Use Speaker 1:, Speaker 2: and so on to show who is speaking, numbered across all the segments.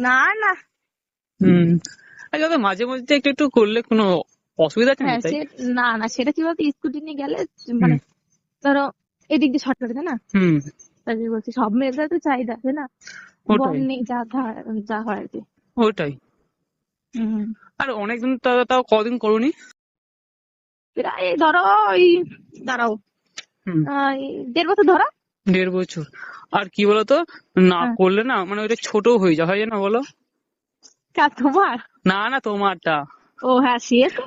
Speaker 1: না না।
Speaker 2: হুম। আচ্ছা তো মাঝে মধ্যে একটু একটু করলে কোনো অসুবিধা আছে
Speaker 1: হ্যাঁ সে না না সেটা কি বলতো স্কুটি নিয়ে গেলে মানে ধরো এদিক দিয়ে শর্টকাট আছে না?
Speaker 2: হুম।
Speaker 1: তাই বলছি সব মেয়েদের তো চাহিদা আছে না। বল নেই যা যা হয় আর কি।
Speaker 2: ওটাই। আর অনেকদিন তাও তাও কদিন করুনি?
Speaker 1: প্রায় ধরো ওই দাঁড়াও। দেড় বছর ধরো।
Speaker 2: দেড় বছর। আর কি বলতো? না
Speaker 1: হ্যাঁ।
Speaker 2: করলে না মানে ওইটা ছোট হয়ে যায় হয় না বলো?
Speaker 1: কাজ তোমার?
Speaker 2: না না তোমারটা।
Speaker 1: ও হ্যাঁ সে তো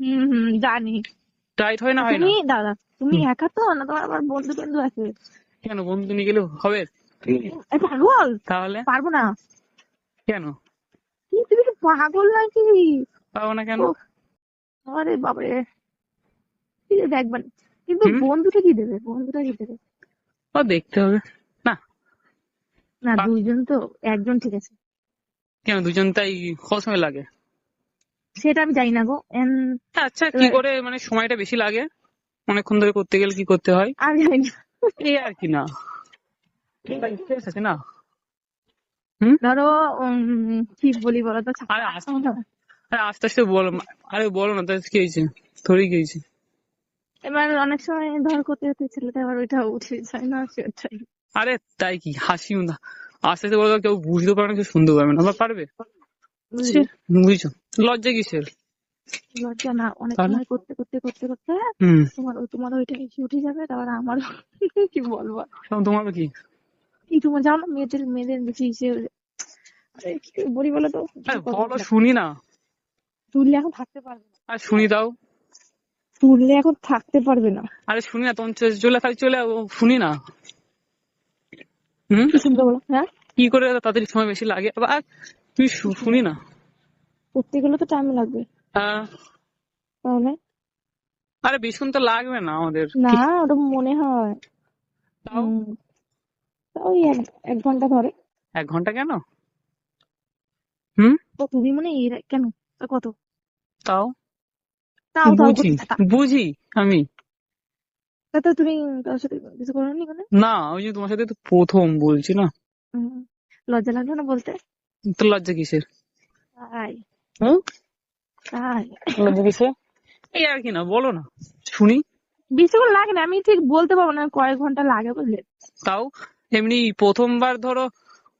Speaker 1: হুম হুম জানি।
Speaker 2: টাইট হয় না হয় না?
Speaker 1: তুমি দাদা তুমি একা তো? না তোমার আবার বন্ধু বন্ধু আছে?
Speaker 2: কেন বন্ধু নিয়ে গেলে হবে?
Speaker 1: পাগল?
Speaker 2: তাহলে?
Speaker 1: পারব না।
Speaker 2: কেন?
Speaker 1: কি তুমি কি পাগল নাকি?
Speaker 2: পাবো না কেন?
Speaker 1: আরে বাবারে কি যে দেখবেন কিন্তু বন্ধুটা কি দেবে? বন্ধুটা কি দেবে?
Speaker 2: ও দেখতে হবে। না।
Speaker 1: না দুইজন তো একজন ঠিক আছে।
Speaker 2: কেন দুজন তাই কত সময় লাগে?
Speaker 1: সেটা আমি জানি না গো।
Speaker 2: আচ্ছা কি করে মানে সময়টা বেশি লাগে? অনেকক্ষণ ধরে করতে গেলে কি করতে হয়?
Speaker 1: আমি জানি না।
Speaker 2: এই আর কি না। ইন্টারেস্ট আছে না?
Speaker 1: ধরো উম, কি বলি বলো তো?
Speaker 2: আরে আস্তে আস্তে আস্তে বলো আরে বলো না তো কি হয়েছে থরি কি হয়েছে
Speaker 1: এবার অনেক সময় ধর করতে করতে ছেলেটা আবার ওইটা উঠে যায় না সেটাই।
Speaker 2: আরে তাই কি? হাসি না আস্তে আস্তে বলো কেউ বুঝতে পারবে না কেউ শুনতে পারবে না। পারবে? বুঝছ? লজ্জা কিসের?
Speaker 1: লজ্জা না অনেক সময় করতে করতে করতে করতে তোমার তোমার ওইটা এসে উঠে যাবে তারপর আমার কি বলব?
Speaker 2: তোমার কি?
Speaker 1: কি তোমার জানো না মেয়েদের মেয়েদের বেশি ইসে আরে কি বলি বলো তো?
Speaker 2: বলো শুনি না।
Speaker 1: তুললে এখন থাকতে পারবে না।
Speaker 2: আর শুনি দাও।
Speaker 1: তুললে এখন থাকতে পারবে না।
Speaker 2: আরে শুনি না তখন চলে- খালি চলে শুনি না। হুম?
Speaker 1: কি শুনতে বলো হ্যাঁ?
Speaker 2: কি করে তাড়াতাড়ি সময় বেশি লাগে? আবার আর তুই শুনি না।
Speaker 1: করতে গেলে তো টাইম লাগবে।
Speaker 2: হ্যাঁ।
Speaker 1: তাহলে?
Speaker 2: আরে বেশিক্ষণ তো লাগবে না আমাদের।
Speaker 1: না ওটা মনে হয়।
Speaker 2: তাও?
Speaker 1: ওই এক এক ঘণ্টা ধরে।
Speaker 2: এক ঘণ্টা কেন? হুম?
Speaker 1: তো তুমি মনে এর কেন? তা কত?
Speaker 2: তাও?
Speaker 1: তাও তাও
Speaker 2: বুঝি বুঝি আমি।
Speaker 1: তা তো তুমি কারোর সাথে কিছু করোনি কোনো
Speaker 2: না ওই যে তোমার সাথে তো প্রথম বলছি না।
Speaker 1: লজ্জা লাগল না বলতে?
Speaker 2: তো লজ্জা কিসের?
Speaker 1: তাই।
Speaker 2: হুম?
Speaker 1: তাই।
Speaker 2: লজ্জা কিসের? এই আর কি না বলো না শুনি।
Speaker 1: বেশিক্ষণ লাগে না আমি ঠিক বলতে পারব না কয়েক ঘণ্টা লাগে বুঝলে।
Speaker 2: তাও এমনি প্রথমবার ধরো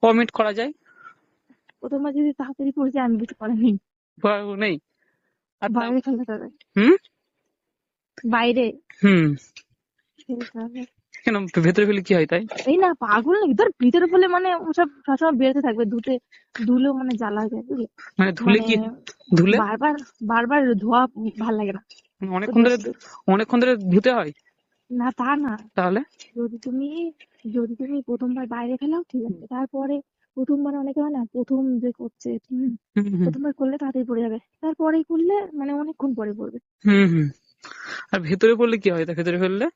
Speaker 2: কমিট করা যায়।
Speaker 1: প্রথমবার যদি তাড়াতাড়ি পড়ে যায় আমি কিছু করিনি
Speaker 2: নেই। আর
Speaker 1: বাইরে ফেলতে হবে
Speaker 2: হুম?
Speaker 1: বাইরে।
Speaker 2: হুম। কেন ভেতরে ফেলে কি হয় তাই?
Speaker 1: এই না পাগল নাকি? তোর ভিতরে ফেলে মানে ওসব সবসময় বেরোতে থাকবে ধুতে মানে জ্বালা হয়ে যায় বুঝলি?
Speaker 2: মানে ধুলে কি?
Speaker 1: মানে
Speaker 2: ধুলে?
Speaker 1: বারবার বারবার ধোয়া ভালো লাগে না।
Speaker 2: অনেকক্ষণ ধরে অনেকক্ষণ ধরে ধুতে হয়?
Speaker 1: না তা না।
Speaker 2: তাহলে?
Speaker 1: যদি তুমি যদি তুমি প্রথমবার বাইরে খেলাও ঠিক আছে। তারপরে প্রথমবার অনেকে হয় না প্রথম যে করছে প্রথমবার করলে তাড়াতাড়ি পড়ে যাবে তারপরে করলে মানে অনেকক্ষণ পরে পড়বে।
Speaker 2: হুম আর ভেতরে পড়লে কি হয়? তা ভেতরে ফেললে?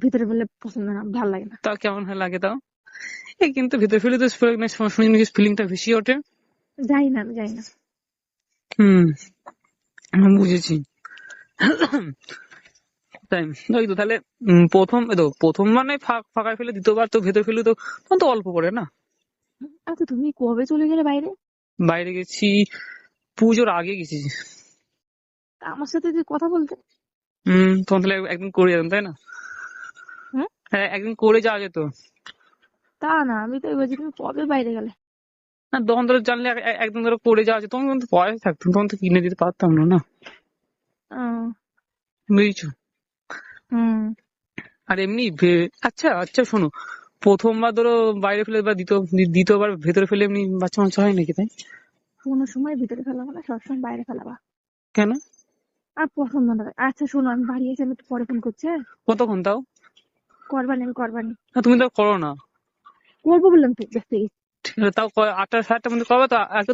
Speaker 1: ভিতরে ফেললে পছন্দ না ভালো লাগে না।
Speaker 2: তাও কেমন হয়? লাগে তাও? এই কিন্তু ভেতরে ফেলে তো ফিলিংটা বেশি ওঠে।
Speaker 1: যাই না আমি যাই না।
Speaker 2: হুম আমি বুঝেছি। তাই ওই তো তাহলে প্রথম তো প্রথম মানে ফাঁকা ফেলে দ্বিতীয়বার তো ভেতরে ফেলে তো তখন তো অল্প করে না?
Speaker 1: আচ্ছা তুমি কবে চলে গেলে বাইরে?
Speaker 2: বাইরে গেছি পুজোর আগে গেছি।
Speaker 1: আমার সাথে যে কথা বলতে?
Speaker 2: হম তখন তাহলে একদিন করে যেতাম তাই না? হ্যাঁ একদিন করে যাওয়া যেত।
Speaker 1: তা না আমি তো বলছি তুমি কবে বাইরে গেলে?
Speaker 2: না তখন ধরো জানলে এক- এক- একদিন ধরো করে যাওয়া যেত তখন কিন্তু পয়সা থাকতো তখন তো কিনে দিতে পারতাম না না? বুঝেছ?
Speaker 1: হুম।
Speaker 2: আর এমনি আচ্ছা আচ্ছা শোনো প্রথমবার ধরো বাইরে ফেলে বা দ্বিতীয় দ্বিতীয়বার ভেতরে ফেলে এমনি বাচ্চা মাচ্চা হয় নাকি তাই?
Speaker 1: কোনো সময় ভিতরে ফেলাবো না সবসময় বাইরে ফেলা ফেলাবা
Speaker 2: কেন?
Speaker 1: আর পছন্দ না আচ্ছা শোনো আমি বাড়ি এসে আমি পরে ফোন করছি হ্যাঁ?
Speaker 2: কতক্ষণ তাও?
Speaker 1: করবানি আমি করবানি।
Speaker 2: না তুমি তো করো না।
Speaker 1: করব বললাম তো ব্যস্ত
Speaker 2: ঠিক আছে, তাও আটটা সাতটার মধ্যে করবে তো? আজকে তো